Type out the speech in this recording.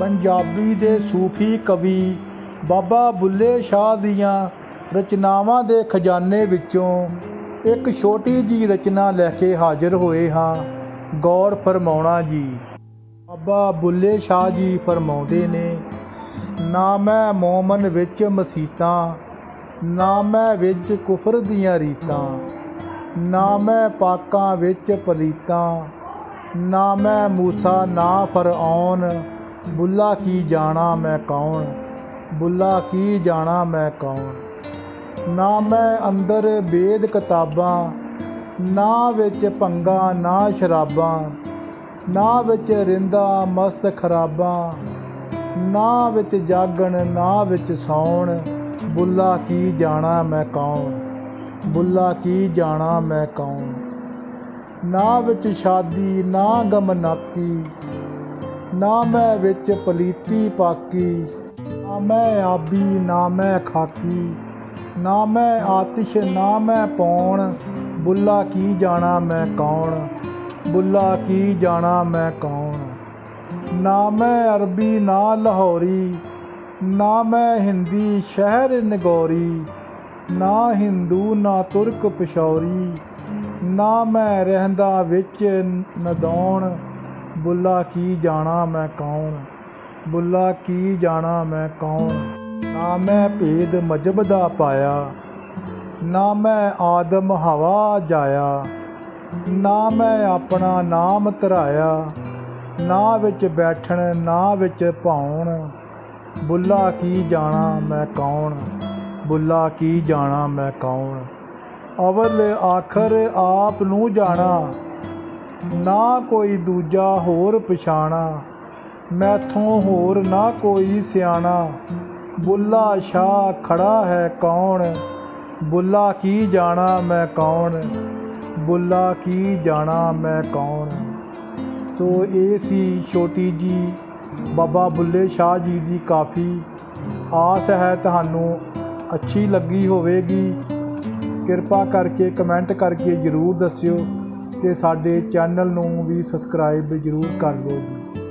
ਪੰਜਾਬੀ ਦੇ ਸੂਫੀ ਕਵੀ ਬਾਬਾ ਬੁੱਲੇ ਸ਼ਾਹ ਦੀਆਂ ਰਚਨਾਵਾਂ ਦੇ ਖਜ਼ਾਨੇ ਵਿੱਚੋਂ ਇੱਕ ਛੋਟੀ ਜੀ ਰਚਨਾ ਲੈ ਕੇ ਹਾਜ਼ਰ ਹੋਏ ਹਾਂ। ਗੌਰ ਫਰਮਾਉਣਾ ਜੀ। ਬਾਬਾ ਬੁੱਲੇ ਸ਼ਾਹ ਜੀ ਫਰਮਾਉਂਦੇ ਨੇ, ਨਾ ਮੈਂ ਮੋਮਨ ਵਿੱਚ ਮਸੀਤਾਂ, ਨਾ ਮੈਂ ਵਿੱਚ ਕੁਫਰ ਦੀਆਂ ਰੀਤਾਂ, ਨਾ ਮੈਂ ਪਾਕਾਂ ਵਿੱਚ ਪਲੀਤਾਂ, ਨਾ ਮੈਂ ਮੂਸਾ ਨਾ ਫਰਆਉਨ ਬੁੱਲਾ ਕੀ ਜਾਣਾ ਮੈਂ ਕੌਣ? ਬੁੱਲਾ ਕੀ ਜਾਣਾ ਮੈਂ ਕੌਣ? ਨਾ ਮੈਂ ਅੰਦਰ ਵੇਦ ਕਿਤਾਬਾਂ, ਨਾ ਵਿੱਚ ਭੰਗਾ ਨਾ ਸ਼ਰਾਬਾਂ, ਨਾ ਵਿੱਚ ਰਿੰਦਾ ਮਸਤ ਖਰਾਬਾਂ, ਨਾ ਵਿੱਚ ਜਾਗਣ, ਨਾ ਵਿੱਚ ਸੌਣ, ਬੁੱਲਾ ਕੀ ਜਾਣਾ ਮੈਂ ਕੌਣ? ਬੁੱਲਾ ਕੀ ਜਾਣਾ ਮੈਂ ਕੌਣ? ਨਾ ਵਿੱਚ ਸ਼ਾਦੀ, ਨਾ ਗਮਨਾਤੀ ਨਾ ਮੈਂ ਵਿੱਚ ਪਲੀਤੀ ਪਾਕੀ, ਨਾ ਮੈਂ ਆਬੀ, ਨਾ ਮੈਂ ਖਾਕੀ, ਨਾ ਮੈਂ ਆਤਿਸ਼, ਨਾ ਮੈਂ ਪੌਣ, ਬੁੱਲਾ ਕੀ ਜਾਣਾ ਮੈਂ ਕੌਣ, ਬੁੱਲਾ ਕੀ ਜਾਣਾ ਮੈਂ ਕੌਣ? ਨਾ ਮੈਂ ਅਰਬੀ, ਨਾ ਲਾਹੌਰੀ, ਨਾ ਮੈਂ ਹਿੰਦੀ, ਸ਼ਹਿਰ ਨਗੌਰੀ, ਨਾ ਹਿੰਦੂ, ਨਾ ਤੁਰਕ ਪਿਸ਼ੌਰੀ ਨਾ ਮੈਂ ਰਹਿੰਦਾ ਵਿੱਚ ਨਦੌਣ ਬੁੱਲਾ ਕੀ ਜਾਣਾ ਮੈਂ ਕੌਣ? ਬੁੱਲਾ ਕੀ ਜਾਣਾ ਮੈਂ ਕੌਣ? ਨਾ ਮੈਂ ਭੇਦ ਮਜਬ ਦਾ ਪਾਇਆ, ਨਾ ਮੈਂ ਆਦਮ ਹਵਾ ਜਾਇਆ, ਨਾ ਮੈਂ ਆਪਣਾ ਨਾਮ ਧਰਾਇਆ, ਨਾ ਵਿੱਚ ਬੈਠਣ, ਨਾ ਵਿੱਚ ਭਾਉਣ। ਬੁੱਲਾ ਕੀ ਜਾਣਾ ਮੈਂ ਕੌਣ? ਬੁੱਲਾ ਕੀ ਜਾਣਾ ਮੈਂ ਕੌਣ? ਅਵਲ ਆਖਰ ਆਪ ਨੂੰ ਜਾਣਾ ਨਾ ਕੋਈ ਦੂਜਾ ਹੋਰ ਪਛਾਣਾ, ਮੈਥੋਂ ਹੋਰ ਨਾ ਕੋਈ ਸਿਆਣਾ। ਬੁੱਲਾ ਸ਼ਾਹ ਖੜਾ ਹੈ ਕੌਣ? ਬੁੱਲਾ ਕੀ ਜਾਣਾ ਮੈਂ ਕੌਣ? ਬੁੱਲਾ ਕੀ ਜਾਣਾ ਮੈਂ ਕੌਣ? ਸੋ ਇਹ ਸੀ ਛੋਟੀ ਜੀ, ਬਾਬਾ ਬੁੱਲੇ ਸ਼ਾਹ ਜੀ ਦੀ ਕਾਫੀ। ਆਸ ਹੈ ਤੁਹਾਨੂੰ, ਅੱਛੀ ਲੱਗੀ ਹੋਵੇਗੀ। ਕਿਰਪਾ ਕਰਕੇ ਕਮੈਂਟ ਕਰਕੇ ਜਰੂਰ ਦੱਸਿਓ। ਤੇ ਸਾਡੇ ਚੈਨਲ ਨੂੰ ਵੀ ਸਬਸਕ੍ਰਾਈਬ ਜਰੂਰ ਕਰ ਦਿਓ ਜੀ।